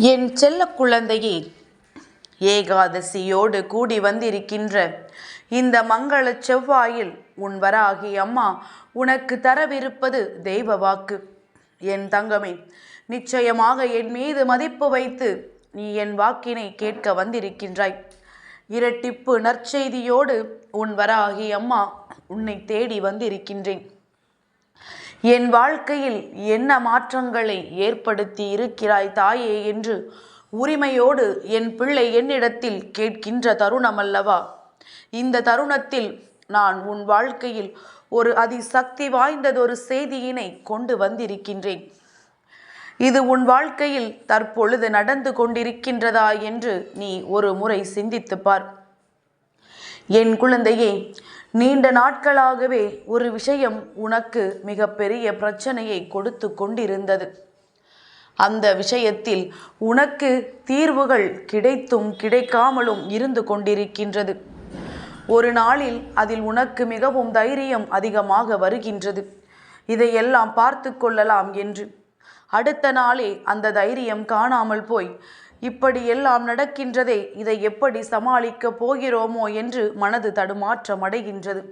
என் செல்ல குழந்தையே ஏகாதசியோடு கூடி வந்திருக்கின்ற இந்த மங்கள செவ்வாயில் உன் வராகி அம்மா உனக்கு தரவிருப்பது தெய்வ வாக்கு. என் தங்கமே நிச்சயமாக என் மீது மதிப்பு வைத்து நீ என் வாக்கினை கேட்க வந்திருக்கின்றாய். இரட்டிப்பு நற்செய்தியோடு உன் வராகி அம்மா உன்னை தேடி வந்திருக்கின்றேன். என் வாழ்க்கையில் என்ன மாற்றங்களை ஏற்படுத்தி இருக்கிறாய் தாயே என்று உரிமையோடு என் பிள்ளை என்னிடத்தில் கேட்கின்ற தருணம் அல்லவா? இந்த தருணத்தில் நான் உன் வாழ்க்கையில் ஒரு அதிசக்தி வாய்ந்ததொரு செய்தியினை கொண்டு வந்திருக்கின்றேன். இது உன் வாழ்க்கையில் தற்பொழுது நடந்து கொண்டிருக்கின்றதா என்று நீ ஒரு முறை சிந்தித்துப்பார் என் குழந்தையே நீண்ட நாட்களாகவே ஒரு விஷயம் உனக்கு மிகப்பெரிய பிரச்சனையை கொடுத்து கொண்டிருந்தது. அந்த விஷயத்தில் உனக்கு தீர்வுகள் கிடைத்தும் கிடைக்காமலும் இருந்து கொண்டிருக்கின்றது. ஒரு நாளில் அதில் உனக்கு மிகவும் தைரியம் அதிகமாக வருகின்றது. இதையெல்லாம் பார்த்து கொள்ளலாம் என்று அடுத்த நாளே அந்த தைரியம் காணாமல் போய். இப்படி எல்லாம் நடக்கின்றதே இதை எப்படி சமாளிக்கப் போகிறோமோ என்று மனது தடுமாற்றம் அடைகின்றது.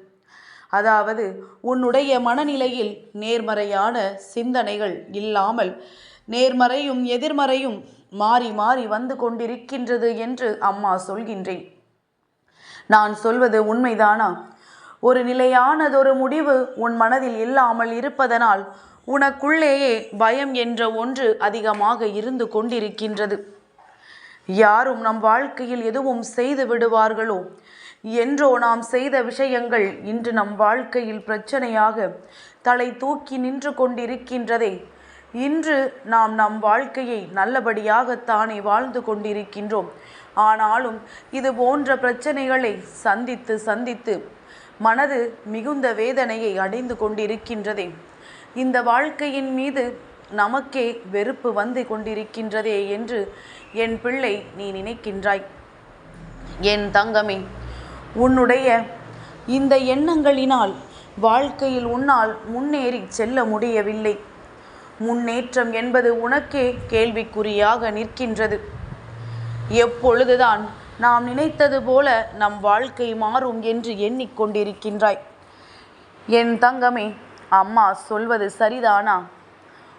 அதாவது உன்னுடைய மனநிலையில் நேர்மறையான சிந்தனைகள் இல்லாமல் நேர்மறையும் எதிர்மறையும் மாறி மாறி வந்து கொண்டிருக்கின்றது என்று அம்மா சொல்கின்றேன். நான் சொல்வது உண்மைதானா? ஒரு நிலையானதொரு முடிவு உன் மனதில் இல்லாமல் இருப்பதனால் உனக்குள்ளேயே பயம் என்ற ஒன்று அதிகமாக இருந்து கொண்டிருக்கின்றது. யாரும் நம் வாழ்க்கையில் எதுவும் செய்து விடுவார்களோ? என்றோ நாம் செய்த விஷயங்கள் இன்று நம் வாழ்க்கையில் பிரச்சனையாக தலை தூக்கி நின்று கொண்டிருக்கின்றதே. இன்று நாம் நம் வாழ்க்கையை நல்லபடியாகத்தானே வாழ்ந்து கொண்டிருக்கின்றோம். ஆனாலும் இது போன்ற பிரச்சனைகளை சந்தித்து சந்தித்து மனது மிகுந்த வேதனையை அடைந்து கொண்டிருக்கின்றதே. இந்த வாழ்க்கையின் மீது நமக்கே வெறுப்பு வந்து கொண்டிருக்கின்றதே என்று என் பிள்ளை நீ நினைக்கின்றாய். என் தங்கமே உன்னுடைய இந்த எண்ணங்களினால் வாழ்க்கையில் உன்னால் முன்னேறி செல்ல முடியவில்லை. முன்னேற்றம் என்பது உனக்கே கேள்விக்குறியாக நிற்கின்றது. எப்பொழுதுதான் நாம் நினைத்தது போல நம் வாழ்க்கை மாறும் என்று எண்ணிக்கொண்டிருக்கின்றாய் என் தங்கமே அம்மா சொல்வது சரிதானா?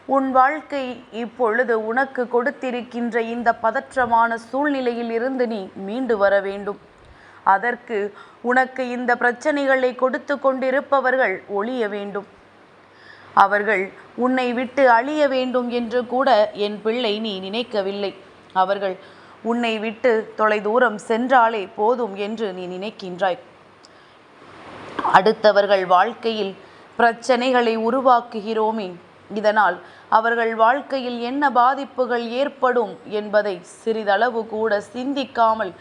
உன் வாழ்க்கை இப்பொழுது உனக்கு கொடுத்திருக்கின்ற இந்த பதற்றமான சூழ்நிலையில் இருந்து நீ மீண்டு வர வேண்டும். அதற்கு உனக்கு இந்த பிரச்சனைகளை கொடுத்து கொண்டிருப்பவர்கள் ஒழிய வேண்டும். அவர்கள் உன்னை விட்டு அழிய வேண்டும் என்று கூட என் பிள்ளை நீ நினைக்கவில்லை. அவர்கள் உன்னை விட்டு தொலைதூரம் சென்றாலே போதும் என்று நீ நினைக்கின்றாய். அடுத்தவர்கள் வாழ்க்கையில் பிரச்சனைகளை உருவாக்குகிறோமே. இதனால் அவர்கள் வாழ்க்கையில் என்ன பாதிப்புகள் ஏற்படும் என்பதை சிறிதளவு கூட சிந்திக்காமல்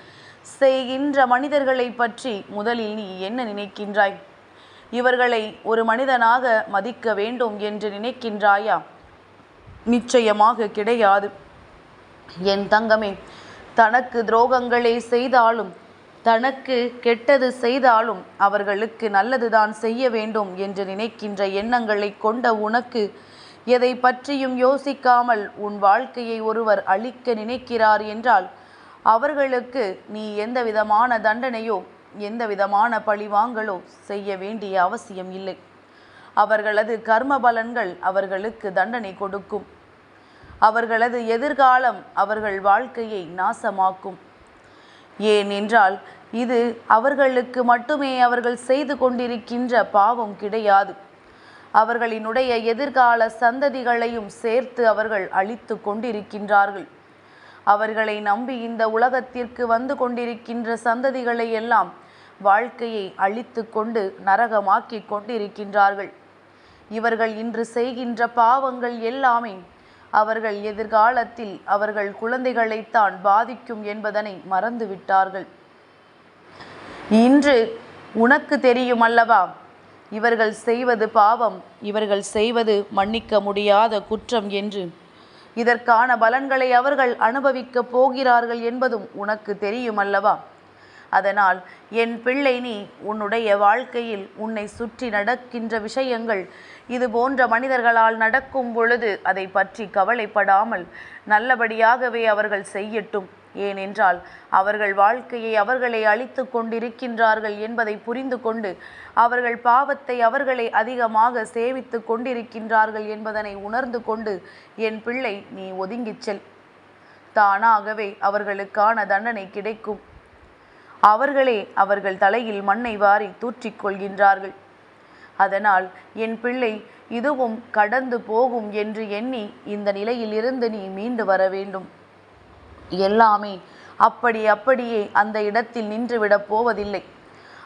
செய்கின்ற மனிதர்களை பற்றி முதலில் நீ என்ன நினைக்கின்றாய்? இவர்களை ஒரு மனிதனாக மதிக்க வேண்டும் என்று நினைக்கின்றாயா? நிச்சயமாக கிடையாது. என் தங்கமே தனக்கு துரோகங்களை செய்தாலும் தனக்கு கெட்டது செய்தாலும் அவர்களுக்கு நல்லதுதான் செய்ய வேண்டும் என்று நினைக்கின்ற எண்ணங்களை கொண்ட உனக்கு எதை பற்றியும் யோசிக்காமல் உன் வாழ்க்கையை ஒருவர் அழிக்க நினைக்கிறார் என்றால் அவர்களுக்கு நீ எந்த விதமான தண்டனையோ எந்த விதமான பழிவாங்கலோ செய்ய வேண்டிய அவசியம் இல்லை. அவர்களது கர்ம பலன்கள் அவர்களுக்கு தண்டனை கொடுக்கும். அவர்களது எதிர்காலம் அவர்கள் வாழ்க்கையை நாசமாக்கும். ஏனென்றால் இது அவர்களுக்கு மட்டுமே அவர்கள் செய்து கொண்டிருக்கின்ற பாவம் கிடையாது. அவர்களினுடைய எதிர்கால சந்ததிகளையும் சேர்த்து அவர்கள் அழித்து கொண்டிருக்கின்றார்கள். அவர்களை நம்பி இந்த உலகத்திற்கு வந்து கொண்டிருக்கின்ற சந்ததிகளை எல்லாம் வாழ்க்கையை அழித்து கொண்டு நரகமாக்கி கொண்டிருக்கின்றார்கள். இவர்கள் இன்று செய்கின்ற பாவங்கள் எல்லாமே அவர்கள் எதிர்காலத்தில் அவர்கள் குழந்தைகளைத்தான் பாதிக்கும் என்பதனை மறந்துவிட்டார்கள். இன்று உனக்கு தெரியும் அல்லவா இவர்கள் செய்வது பாவம் இவர்கள் செய்வது மன்னிக்க முடியாத குற்றம் என்று. இதற்கான பலன்களை அவர்கள் அனுபவிக்கப் போகிறார்கள் என்பதும் உனக்கு தெரியும் அல்லவா அதனால் என் பிள்ளை நீ உன்னுடைய வாழ்க்கையில் உன்னை சுற்றி நடக்கின்ற விஷயங்கள் இது போன்ற மனிதர்களால் நடக்கும் பொழுது அதை பற்றி கவலைப்படாமல் நல்லபடியாகவே அவர்கள் செய்யட்டும். ஏனென்றால் அவர்கள் வாழ்க்கையை அவர்களை அழித்து கொண்டிருக்கின்றார்கள் என்பதை புரிந்து கொண்டு அவர்கள் பாவத்தை அவர்களை அதிகமாக சேவித்து கொண்டிருக்கின்றார்கள் என்பதனை உணர்ந்து கொண்டு என் பிள்ளை நீ ஒதுங்கிச் செல். தானாகவே அவர்களுக்கான தண்டனை கிடைக்கும். அவர்களே அவர்கள் தலையில் மண்ணை வாரி தூற்றிக் கொள்கின்றார்கள். அதனால் என் பிள்ளை இதுவும் கடந்து போகும் என்று எண்ணி இந்த நிலையில் இருந்து நீ மீண்டு வர வேண்டும். எல்லாமே அப்படி அப்படியே அந்த இடத்தில் நின்றுவிடப் போவதில்லை.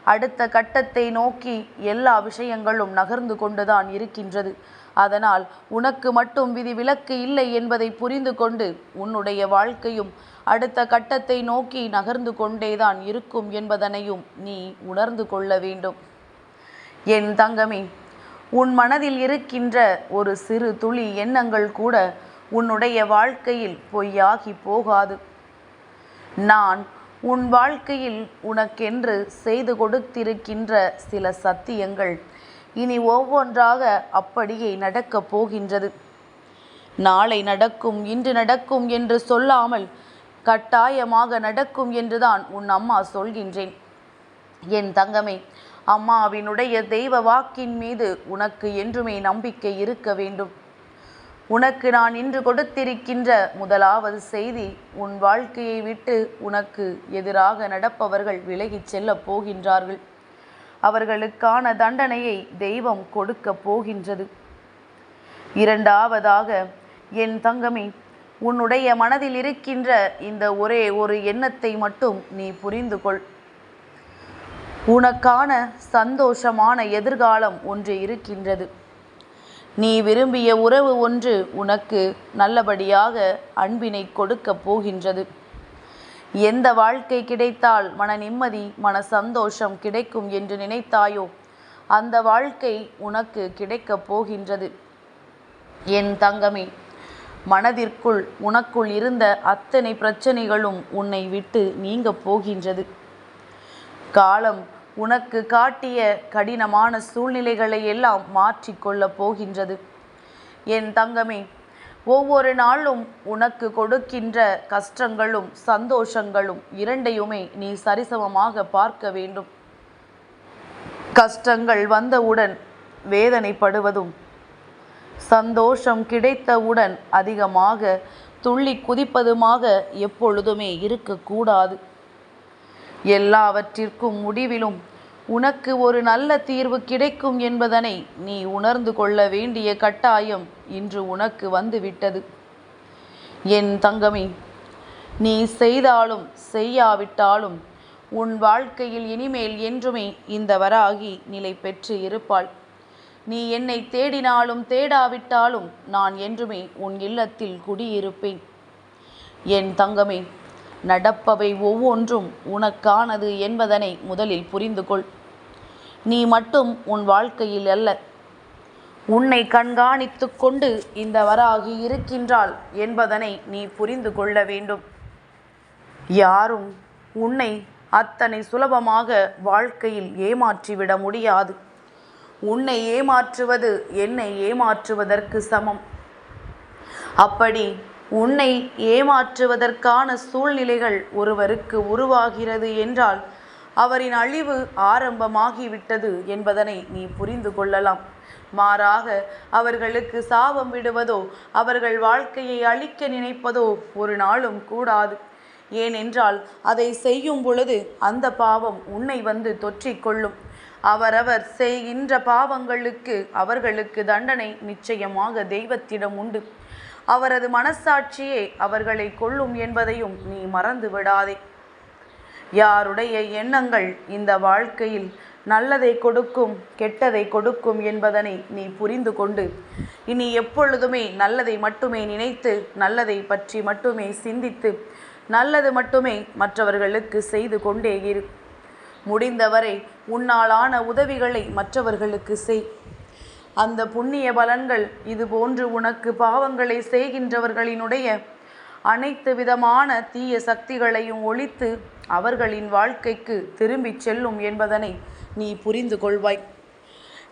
அடுத்த கட்டத்தை நோக்கி எல்லா விஷயங்களும் நகர்ந்து கொண்டுதான் இருக்கின்றது. அதனால் உனக்கு மட்டும் விதி விலக்கு இல்லை என்பதை புரிந்து கொண்டு உன்னுடைய வாழ்க்கையும் அடுத்த கட்டத்தை நோக்கி நகர்ந்து கொண்டேதான் இருக்கும் என்பதனையும் நீ உணர்ந்து கொள்ள வேண்டும். என் தங்கமே உன் மனதில் இருக்கின்ற ஒரு சிறு துளி எண்ணங்கள் கூட உன்னுடைய வாழ்க்கையில் பொய்யாகி போகாது. நான் உன் வாழ்க்கையில் உனக்கென்று செய்து கொடுத்திருக்கின்ற சில சத்தியங்கள் இனி ஒவ்வொன்றாக அப்படியே நடக்கப் போகின்றது. நாளை நடக்கும் இன்று நடக்கும் என்று சொல்லாமல் கட்டாயமாக நடக்கும் என்றுதான் உன் அம்மா சொல்கின்றேன். என் தங்கமே அம்மாவினுடைய தெய்வ வாக்கின் மீது உனக்கு என்றுமே நம்பிக்கை இருக்க வேண்டும். உனக்கு நான் இன்று கொடுத்திருக்கின்ற முதலாவது செய்தி உன் வாழ்க்கையை விட்டு உனக்கு எதிராக நடப்பவர்கள் விலகிச் செல்லப் போகின்றார்கள். அவர்களுக்கான தண்டனையை தெய்வம் கொடுக்க போகின்றது. இரண்டாவதாக என் தங்கமே உன்னுடைய மனதில் இருக்கின்ற இந்த ஒரே ஒரு எண்ணத்தை மட்டும் நீ புரிந்து கொள் உனக்கான சந்தோஷமான எதிர்காலம் ஒன்று இருக்கின்றது. நீ விரும்பிய உறவு ஒன்று உனக்கு நல்லபடியாக அன்பினை கொடுக்கப் போகின்றது. எந்த வாழ்க்கை கிடைத்தால் மன நிம்மதி மன சந்தோஷம் கிடைக்கும் என்று நினைத்தாயோ அந்த வாழ்க்கை உனக்கு கிடைக்கப் போகின்றது. என் தங்கமே மனதிற்குள் உனக்குள் இருந்த அத்தனை பிரச்சனைகளும் உன்னை விட்டு நீங்கப் போகின்றது. காலம் உனக்கு காட்டிய கடினமான சூழ்நிலைகளை எல்லாம் மாற்றிக்கொள்ளப் போகின்றது. என் தங்கமே ஒவ்வொரு நாளும் உனக்கு கொடுக்கின்ற கஷ்டங்களும் சந்தோஷங்களும் இரண்டையுமே நீ சரிசமமாக பார்க்க வேண்டும். கஷ்டங்கள் வந்தவுடன் வேதனைப்படுவதும் சந்தோஷம் கிடைத்தவுடன் அதிகமாக துள்ளி குதிப்பதுமாக எப்பொழுதுமே இருக்கக்கூடாது. எல்லாவற்றிற்கும் முடிவிலும் உனக்கு ஒரு நல்ல தீர்வு கிடைக்கும் என்பதனை நீ உணர்ந்து கொள்ள வேண்டிய கட்டாயம் இன்று உனக்கு வந்துவிட்டது. என் தங்கமே நீ செய்தாலும் செய்யாவிட்டாலும் உன் வாழ்க்கையில் இனிமேல் என்றுமே இந்த வராகி நிலை பெற்று இருப்பாள். நீ என்னை தேடினாலும் தேடாவிட்டாலும் நான் என்றுமே உன் இல்லத்தில் குடியிருப்பேன். என் தங்கமே நடப்பவை ஒவ்வொன்றும் உனக்கானது என்பதனை முதலில் புரிந்து கொள். நீ மட்டும் உன் வாழ்க்கையில் அல்ல உன்னை கண்காணித்து கொண்டு இந்த வராகி இருக்கின்றாள் என்பதனை நீ புரிந்து கொள்ள வேண்டும். யாரும் உன்னை அத்தனை சுலபமாக வாழ்க்கையில் ஏமாற்றிவிட முடியாது. உன்னை ஏமாற்றுவது என்னை ஏமாற்றுவதற்கு சமம். அப்படி உன்னை ஏமாற்றுவதற்கான சூழ்நிலைகள் ஒருவருக்கு உருவாகிறது என்றால் அவரின் அழிவு ஆரம்பமாகிவிட்டது என்பதனை நீ புரிந்து கொள்ளலாம். மாறாக அவர்களுக்கு சாபம் விடுவதோ அவர்கள் வாழ்க்கையை அழிக்க நினைப்பதோ ஒரு நாளும் கூடாது. ஏனென்றால் அதை செய்யும் பொழுது அந்த பாவம் உன்னை வந்து தொற்றிக்கொள்ளும் அவரவர் செய்கின்ற பாவங்களுக்கு அவர்களுக்கு தண்டனை நிச்சயமாக தெய்வத்திடம் உண்டு. அவரது மனசாட்சியே அவர்களை கொள்ளும் என்பதையும் நீ மறந்து விடாதே யாருடைய எண்ணங்கள் இந்த வாழ்க்கையில் நல்லதை கொடுக்கும் கெட்டதை கொடுக்கும் என்பதனை நீ புரிந்து கொண்டு இனி எப்பொழுதுமே நல்லதை மட்டுமே நினைத்து நல்லதை பற்றி மட்டுமே சிந்தித்து நல்லது மட்டுமே மற்றவர்களுக்கு செய்து கொண்டே இரு. முடிந்தவரை உன்னாலான உதவிகளை மற்றவர்களுக்கு செய். அந்த புண்ணிய பலன்கள் இதுபோன்று உனக்கு பாவங்களை செய்கின்றவர்களினுடைய அனைத்து விதமான தீய சக்திகளையும் ஒழித்து அவர்களின் வாழ்க்கைக்கு திரும்பிச் செல்லும் என்பதனை நீ புரிந்து கொள்வாய்.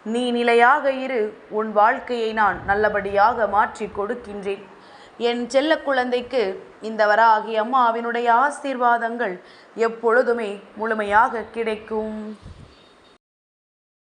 நீ நிலையாக இரு உன் வாழ்க்கையை நான் நல்லபடியாக மாற்றி கொடுக்கின்றேன். என் செல்ல குழந்தைக்கு இந்த வராகி அம்மாவினுடைய ஆசீர்வாதங்கள் எப்பொழுதுமே முழுமையாக கிடைக்கும்.